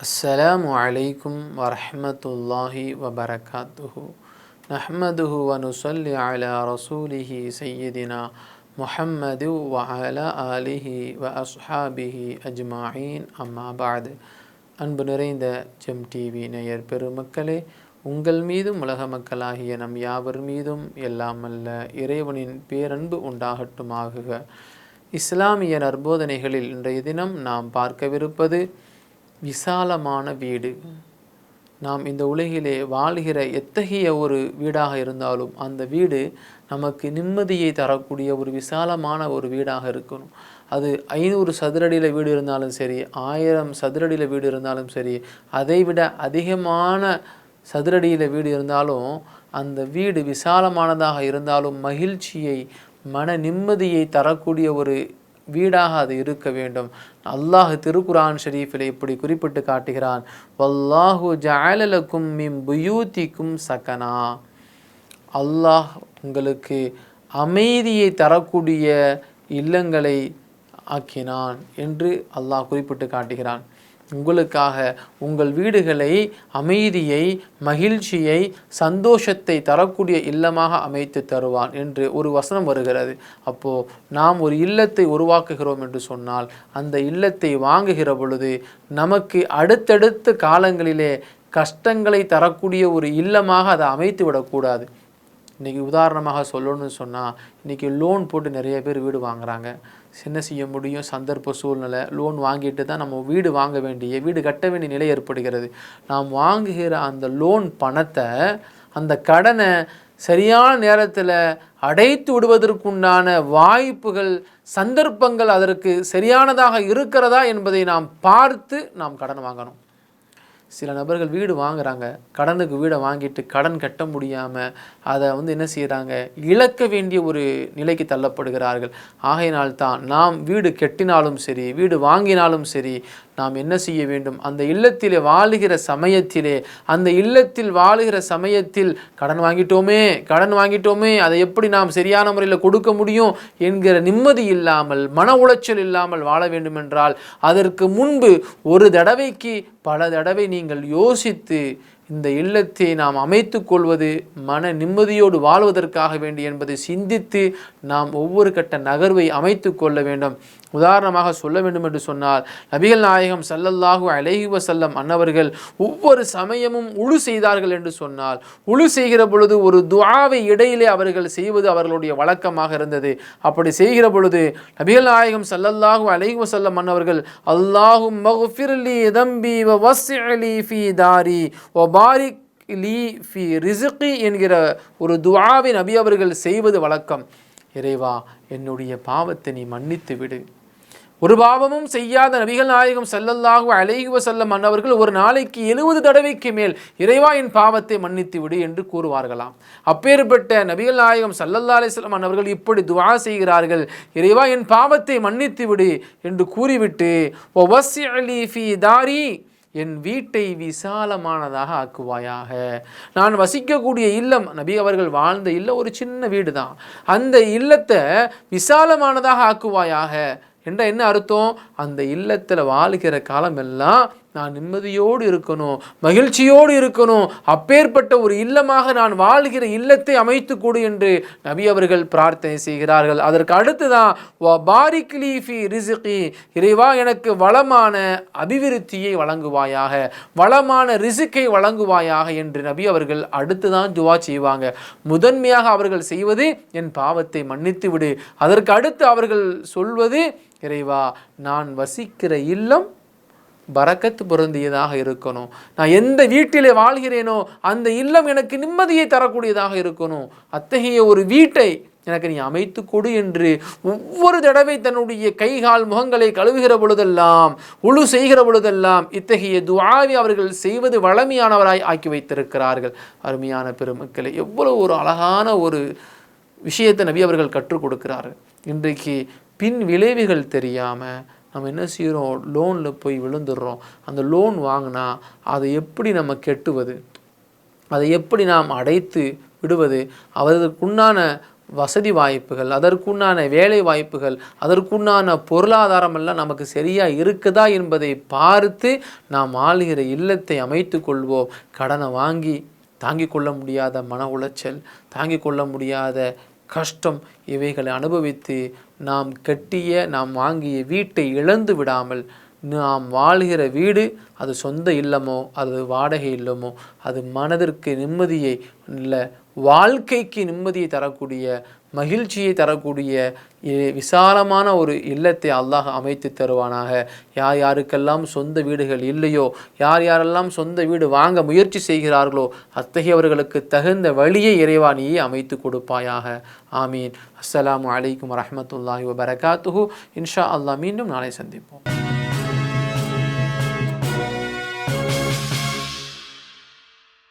السلام عليكم ورحمة الله وبركاته نحمده ونصلي على رسوله سيدنا محمد وعلى آله وأصحابه أجمعين أما بعد அன்பு நிறைந்த GeM TV நேயர் பெருமக்களே உங்கள் மீதும் உலக மக்களாகிய நம் யாவர் மீதும் எல்லாம் அல்ல இறைவனின் பேரன்பு உண்டாகட்டுமாகுக இஸ்லாமிய நற்போதனைகளில் இன்றைய தினம் நாம் பார்க்கவிருப்பது விசாலமான வீடு. நாம் இந்த உலகிலே வாழ்கிற எத்தகைய ஒரு வீடாக இருந்தாலும் அந்த வீடு நமக்கு நிம்மதியை தரக்கூடிய ஒரு விசாலமான ஒரு வீடாக இருக்கணும். அது ஐநூறு சதுரடியில் வீடு இருந்தாலும் சரி ஆயிரம் சதுரடியில் வீடு இருந்தாலும் சரி அதை விட அதிகமான சதுரடியில் வீடு இருந்தாலும் அந்த வீடு விசாலமானதாக இருந்தாலும் மகிழ்ச்சியை மன நிம்மதியை தரக்கூடிய ஒரு வீடாக அது இருக்க வேண்டும். அல்லாஹ் திருக்குரான் ஷரீஃபில் இப்படி குறிப்பிட்டு காட்டுகிறான். வல்லாஹு ஜாலலக்கும் மிம் புயூத்திக்கும் சகனா. அல்லாஹ் உங்களுக்கு அமைதியை தரக்கூடிய இல்லங்களை ஆக்கினான் என்று அல்லாஹ் குறிப்பிட்டு காட்டுகிறான். உங்களுக்காக உங்கள் வீடுகளை அமைதியை மகிழ்ச்சியை சந்தோஷத்தை தரக்கூடிய இல்லமாக அமைத்து தருவான் என்று ஒரு வசனம் வருகிறது. அப்போ நாம் ஒரு இல்லத்தை உருவாக்குகிறோம் என்று சொன்னால் அந்த இல்லத்தை வாங்குகிற பொழுது நமக்கு அடுத்தடுத்த காலங்களிலே கஷ்டங்களை தரக்கூடிய ஒரு இல்லமாக அதை அமைத்து விடக்கூடாது இன்றைக்கி உதாரணமாக சொல்லணும்னு சொன்னால் இன்றைக்கி லோன் போட்டு நிறைய பேர் வீடு வாங்குகிறாங்க என்ன செய்ய முடியும்? சந்தர்ப்ப சூழ்நிலை. லோன் வாங்கிட்டு தான் நம்ம வீடு வாங்க வேண்டிய வீடு கட்ட வேண்டிய நிலை ஏற்படுகிறது. நாம் வாங்குகிற அந்த லோன் பணத்தை அந்த கடனை சரியான நேரத்தில் அடைத்து விடுவதற்குண்டான வாய்ப்புகள் சந்தர்ப்பங்கள் அதற்கு சரியானதாக இருக்கிறதா என்பதை நாம் பார்த்து நாம் கடன் வாங்கணும். சில நபர்கள் வீடு வாங்குறாங்க. கடனுக்கு வீடை வாங்கிட்டு கடன் கட்ட முடியாமல் அதை வந்து என்ன செய்கிறாங்க இழக்க வேண்டிய ஒரு நிலைக்கு தள்ளப்படுகிறார்கள். ஆகையினால்தான் நாம் வீடு கெட்டினாலும் சரி வீடு வாங்கினாலும் சரி நாம் என்ன செய்ய வேண்டும்? அந்த இல்லத்திலே வாழுகிற சமயத்திலே அந்த இல்லத்தில் வாழுகிற சமயத்தில் கடன் வாங்கிட்டோமே கடன் வாங்கிட்டோமே அதை எப்படி நாம் சரியான முறையில் கொடுக்க முடியும் என்கிற நிம்மதி இல்லாமல் மன உளைச்சல் இல்லாமல் வாழ வேண்டுமென்றால் அதற்கு முன்பு ஒரு தடவைக்கு பல தடவை நீங்கள் யோசித்து இந்த இல்லத்தை நாம் அமைத்து கொள்வது மன நிம்மதியோடு வாழ்வதற்காக வேண்டி என்பதை சிந்தித்து நாம் ஒவ்வொரு கட்ட நகர்வை அமைத்து கொள்ள வேண்டும். உதாரணமாக சொல்ல வேண்டும் என்று சொன்னால் நபிகள் நாயகம் சல்லல்லாஹு அலைஹி வசல்லம் அன்னவர்கள் ஒவ்வொரு சமயமும் உழு செய்தார்கள் என்று சொன்னால் உழு செய்கிற பொழுது ஒரு துவாவை இடையிலே அவர்கள் செய்வது அவர்களுடைய வழக்கமாக இருந்தது. அப்படி செய்கிற பொழுது நபிகள் நாயகம் சல்லல்லாஹு அலைஹி வசல்லம் அன்னவர்கள் அல்லாஹும் மகுஃபிர்லி தம்பி வ வஸ்ஸிலி ஃபி தாரி ஒ பாரிக் லீ ஃபி ரிசுகி என்கிற ஒரு துவாவை நபி அவர்கள் செய்வது வழக்கம். இறைவா என்னுடைய பாவத்தை நீ மன்னித்து விடு. ஒரு பாவமும் செய்யாத நபிகள் நாயகம் செல்லல்லாஹு அழகுவ வசல்லம் மன்னவர்கள் ஒரு நாளைக்கு எழுபது தடவைக்கு மேல் இறைவா என் பாவத்தை மன்னித்து விடு என்று கூறுவார்களாம். அப்பேற்பட்ட நபிகள் நாயகம் சல்லல்லா அலிஸ்லாம் மன்னவர்கள் இப்படி துவா செய்கிறார்கள். இறைவா என் பாவத்தை மன்னித்து விடு என்று கூறிவிட்டு ஒவசி அலி ஃபி தாரி என் வீட்டை விசாலமானதாக ஆக்குவாயாக. நான் வசிக்கக்கூடிய இல்லம் நபி அவர்கள் வாழ்ந்த இல்லம் ஒரு சின்ன வீடு தான் அந்த இல்லத்தை விசாலமானதாக ஆக்குவாயாக. என்ற என்ன அர்த்தம்? அந்த இல்லத்தில் வாழ்கிற காலமெல்லாம் நான் நிம்மதியோடு இருக்கணும் மகிழ்ச்சியோடு இருக்கணும். அப்பேற்பட்ட ஒரு இல்லமாக நான் வாழ்கிற இல்லத்தை அமைத்து கொடு என்று நபி அவர்கள் பிரார்த்தனை செய்கிறார்கள். அதற்கு அடுத்து தான் ஃபி ரிசுகி இறைவா எனக்கு வளமான அபிவிருத்தியை வழங்குவாயாக வளமான ரிசுக்கை வழங்குவாயாக என்று நபி அவர்கள் அடுத்து தான் துவா செய்வாங்க. முதன்மையாக அவர்கள் செய்வது என் பாவத்தை மன்னித்து விடு அதற்கு அடுத்து அவர்கள் சொல்வது இறைவா நான் வசிக்கிற இல்லம் பறக்கத்து பொருந்தியதாக இருக்கணும். நான் எந்த வீட்டிலே வாழ்கிறேனோ அந்த இல்லம் எனக்கு நிம்மதியை தரக்கூடியதாக இருக்கணும். அத்தகைய ஒரு வீட்டை எனக்கு நீ அமைத்து கொடு என்று ஒவ்வொரு தடவை தன்னுடைய கைகால் முகங்களை கழுவுகிற பொழுதெல்லாம் உழு செய்கிற பொழுதெல்லாம் இத்தகைய துவாவி அவர்கள் செய்வது வளமையானவராய் ஆக்கி வைத்திருக்கிறார்கள். அருமையான பெருமக்களை எவ்வளவு ஒரு அழகான ஒரு விஷயத்தை நபி அவர்கள் கற்றுக் கொடுக்கிறார்கள். இன்றைக்கு பின் விளைவுகள் தெரியாமல் நம்ம என்ன செய்கிறோம் லோனில் போய் விழுந்துடுறோம். அந்த லோன் வாங்கினா அதை எப்படி நம்ம கெட்டுவது? அதை எப்படி நாம் அடைத்து விடுவது? அதற்குண்டான வசதி வாய்ப்புகள் அதற்குண்டான வேலை வாய்ப்புகள் அதற்குண்டான பொருளாதாரம் எல்லாம் நமக்கு சரியாக இருக்குதா என்பதை பார்த்து நாம் ஆளுகிற இல்லத்தை அமைத்து கொள்வோம். கடனை வாங்கி தாங்கிக் கொள்ள முடியாத மன உளைச்சல் தாங்கிக் கொள்ள முடியாத கஷ்டம் இவைகளை அனுபவித்து நாம் கட்டிய நாம் வாங்கிய வீட்டை இழந்து விடாமல் நாம் வாழ்கிற வீடு அது சொந்த இல்லமோ அது வாடகை இல்லமோ அது மனதிற்கு நிம்மதியை இல்லை வாழ்க்கைக்கு நிம்மதியை தரக்கூடிய மகிழ்ச்சியை தரக்கூடிய விசாலமான ஒரு இல்லத்தை அல்லாஹ் அமைத்து தருவானாக. யார் யாருக்கெல்லாம் சொந்த வீடுகள் இல்லையோ யார் யாரெல்லாம் சொந்த வீடு வாங்க முயற்சி செய்கிறார்களோ அத்தகையவர்களுக்கு தகுந்த வழியை இறைவா அமைத்து கொடுப்பாயாக. ஆமீன். அஸ்லாம் அலைக்கும் வரமத்துல்லாஹி வபரகாத்துஹு. இன்ஷா அல்லாஹ் மீண்டும் நாளை சந்திப்போம்.